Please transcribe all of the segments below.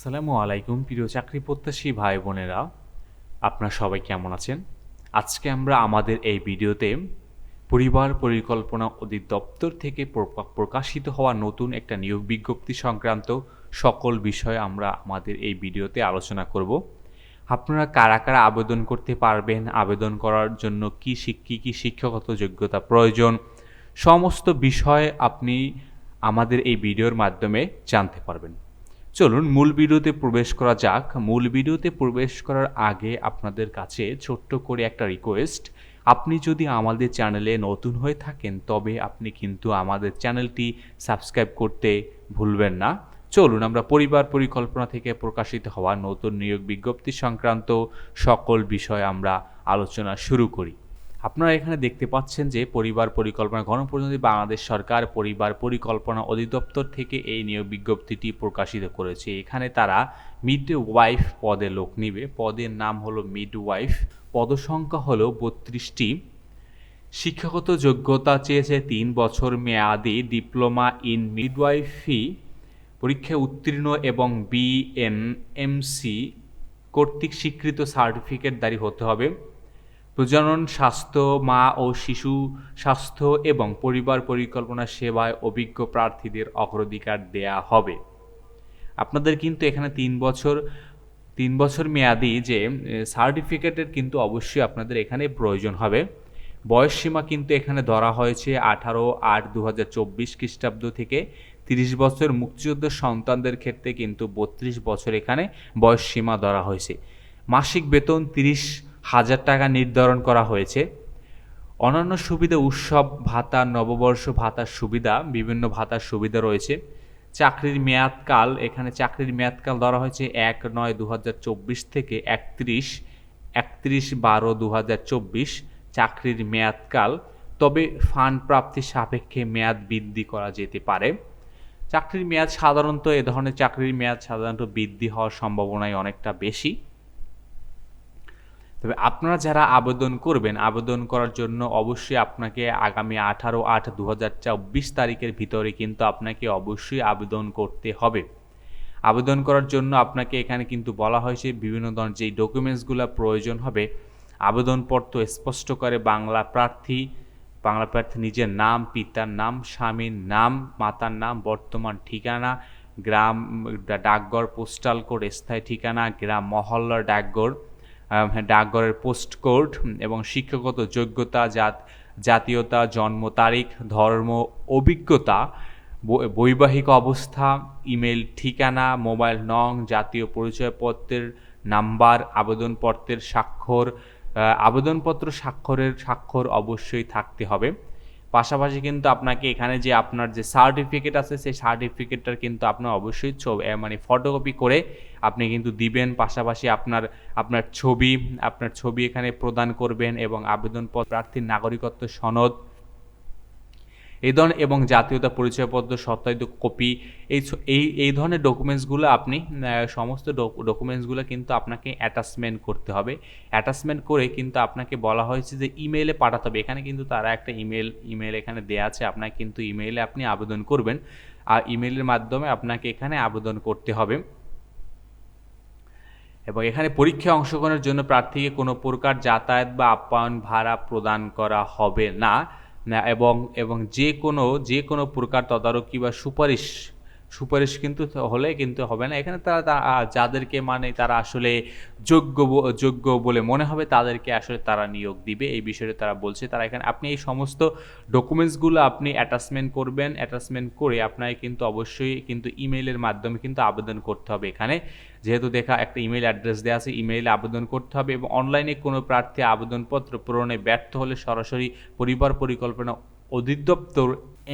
আসসালামু আলাইকুম, প্রিয় চাকরি প্রত্যাশী ভাই বোনেরা আপনারা সবাই কেমন আছেন? আজকে আমরা আমাদের এই ভিডিওতে পরিবার পরিকল্পনা অধিদপ্তর থেকে প্রকাশিত হওয়া নতুন একটা নিয়োগ বিজ্ঞপ্তি সংক্রান্ত সকল বিষয় আমরা আমাদের এই ভিডিওতে আলোচনা করব। আপনারা কারা কারা আবেদন করতে পারবেন? আবেদন করার জন্য কি কি কি শিক্ষাগত যোগ্যতা প্রয়োজন? সমস্ত বিষয় আপনি আমাদের এই ভিডিওর মাধ্যমে জানতে পারবেন। চলুন মূল ভিডিওতে প্রবেশ করা যাক। মূল ভিডিওতে প্রবেশ করার আগে আপনাদের কাছে ছোট্ট করে একটা রিকোয়েস্ট আপনি যদি আমাদের চ্যানেলে নতুন হয়ে থাকেন, তবে আপনি কিন্তু আমাদের চ্যানেলটি সাবস্ক্রাইব করতে ভুলবেন না। চলুন আমরা পরিবার পরিকল্পনা থেকে প্রকাশিত হওয়া নতুন নিয়োগ বিজ্ঞপ্তি সংক্রান্ত সকল বিষয় আমরা আলোচনা শুরু করি। আপনারা এখানে দেখতে পাচ্ছেন যে পরিবার পরিকল্পনা গণপ্রজাতন্ত্রী বাংলাদেশ সরকার পরিবার পরিকল্পনা অধিদপ্তর থেকে এই নিয়োগ বিজ্ঞপ্তিটি প্রকাশিত করেছে। এখানে তারা মিড ওয়াইফ পদে লোক নিবে। পদের নাম হলো মিড ওয়াইফ পদসংখ্যা হলো বত্রিশটি। শিক্ষাগত যোগ্যতা চেয়েছে তিন বছর মেয়াদি ডিপ্লোমা ইন মিডওয়াইফি পরীক্ষায় উত্তীর্ণ এবং বিএনএমসি কর্তৃক স্বীকৃত সার্টিফিকেট সার্টিফিকেটধারী হতে হবে। প্রজনন স্বাস্থ্য, মা ও শিশু স্বাস্থ্য এবং পরিবার পরিকল্পনা সেবায় অভিজ্ঞ প্রার্থীদের অগ্রাধিকার দেয়া হবে। আপনাদের কিন্তু এখানে তিন বছর তিন বছর মেয়াদি যে সার্টিফিকেটের কিন্তু অবশ্যই আপনাদের এখানে প্রয়োজন হবে। বয়স সীমা কিন্তু এখানে ধরা হয়েছে আঠারো আট দু হাজার চব্বিশ খ্রিস্টাব্দ থেকে তিরিশ বছর। মুক্তিযুদ্ধ সন্তানদের ক্ষেত্রে কিন্তু বত্রিশ বছর এখানে বয়স সীমা ধরা হয়েছে। মাসিক বেতন তিরিশ হাজার টাকা নির্ধারণ করা হয়েছে। অন্যান্য সুবিধা উৎসব, ভাতা, নববর্ষ ভাতার সুবিধা, বিভিন্ন ভাতার সুবিধা রয়েছে। চাকরির মেয়াদকাল, এখানে চাকরির মেয়াদকাল ধরা হয়েছে এক নয় দু থেকে একত্রিশ একত্রিশ বারো দু চাকরির মেয়াদকাল। তবে ফান্ড প্রাপ্তির সাপেক্ষে মেয়াদ বৃদ্ধি করা যেতে পারে। চাকরির মেয়াদ সাধারণত এ ধরনের চাকরির মেয়াদ সাধারণত বৃদ্ধি হওয়ার সম্ভাবনাই অনেকটা বেশি। তবে আপনারা যারা আবেদন করবেন, আবেদন করার জন্য অবশ্যই আপনাকে আগামী আঠারো আট দু তারিখের ভিতরে কিন্তু আপনাকে অবশ্যই আবেদন করতে হবে। আবেদন করার জন্য আপনাকে এখানে কিন্তু বলা হয়েছে বিভিন্ন ধরনের যেই ডকুমেন্টসগুলো প্রয়োজন হবে, আবেদনপত্র স্পষ্ট করে বাংলা প্রার্থী বাংলা প্রার্থী নিজের নাম, পিতার নাম, স্বামীর নাম, মাতার নাম, বর্তমান ঠিকানা, গ্রাম, ডাকঘর, পোস্টাল কোড, স্থায়ী ঠিকানা, গ্রাম মহল্লার ডাকঘর ডাকঘরের পোস্ট কোড এবং শিক্ষাগত যোগ্যতা, জাত জাতীয়তা, জন্ম তারিখ, ধর্ম, অভিজ্ঞতা বৈবাহিক অবস্থা, ইমেল ঠিকানা, মোবাইল নং, জাতীয় পরিচয়পত্রের নাম্বার, আবেদনপত্রের স্বাক্ষর আবেদনপত্র স্বাক্ষরের স্বাক্ষর অবশ্যই থাকতে হবে। পাশাপাশি কিন্তু আপনাকে এখানে যে আপনার যে সার্টিফিকেট আছে, সেই সার্টিফিকেটটার কিন্তু আপনার অবশ্যই ছবি মানে ফটোকপি করে আপনি কিন্তু দিবেন। পাশাপাশি আপনার আপনার ছবি আপনার ছবি এখানে প্রদান করবেন এবং আবেদনপত্র, প্রার্থীর নাগরিকত্ব সনদ এই ধরনের এবং জাতীয়তা পরিচয়পত্র সত্যায়িত কপি এই এই এই ধরনের ডকুমেন্টসগুলো আপনি সমস্ত ডকুমেন্টসগুলো কিন্তু আপনাকে অ্যাটাচমেন্ট করতে হবে। অ্যাটাচমেন্ট করে কিন্তু আপনাকে বলা হয়েছে যে ইমেইলে পাঠাতে হবে। এখানে কিন্তু তারা একটা ইমেল ইমেল এখানে দেওয়া আছে। আপনাকে কিন্তু ইমেইলে আপনি আবেদন করবেন। আর ইমেইলের মাধ্যমে আপনাকে এখানে আবেদন করতে হবে। এবং এখানে পরীক্ষায় অংশগ্রহণের জন্য প্রার্থীকে কোনো প্রকার যাতায়াত বা আপ্যায়ন ভাড়া প্রদান করা হবে না, এবং এবং যে কোনো যে কোনো প্রকার তদারকি বা সুপারিশ সুপারিশ কিন্তু হলে কিন্তু হবে না। এখানে তারা যাদেরকে মানে তারা আসলে যোগ্য যোগ্য বলে মনে হবে, তাদেরকে আসলে তারা নিয়োগ দিবে। এই বিষয়ে তারা বলছে। তারা এখানে, আপনি এই সমস্ত ডকুমেন্টসগুলো আপনি অ্যাটাচমেন্ট করবেন অ্যাটাচমেন্ট করে আপনাকে কিন্তু অবশ্যই কিন্তু ইমেইলের মাধ্যমে কিন্তু আবেদন করতে হবে এখানে। যেহেতু দেখা একটা ইমেল অ্যাড্রেস দেওয়া আছে ইমেইলে আবেদন করতে হবে এবং অনলাইনে কোনো প্রার্থী আবেদনপত্র পূরণে ব্যর্থ হলে সরাসরি পরিবার পরিকল্পনা অধিদপ্তর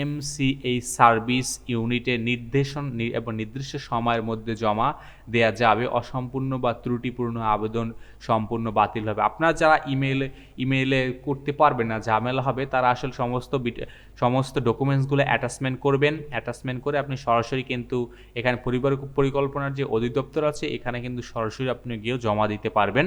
এমসিএই সার্ভিস ইউনিটের নির্দেশন এবং নির্দিষ্ট সময়ের মধ্যে জমা দেয়া যাবে। অসম্পূর্ণ বা ত্রুটিপূর্ণ আবেদন সম্পূর্ণ বাতিল হবে। আপনারা যারা ইমেইলে ইমেইলে করতে পারবেন না, ঝামেলা হবে, তারা আসলে সমস্ত সমস্ত ডকুমেন্টসগুলো অ্যাটাচমেন্ট করবেন। অ্যাটাচমেন্ট করে আপনি সরাসরি কিন্তু এখানে পরিবার পরিকল্পনার যে অধিদপ্তর আছে, এখানে কিন্তু সরাসরি আপনি গিয়েও জমা দিতে পারবেন।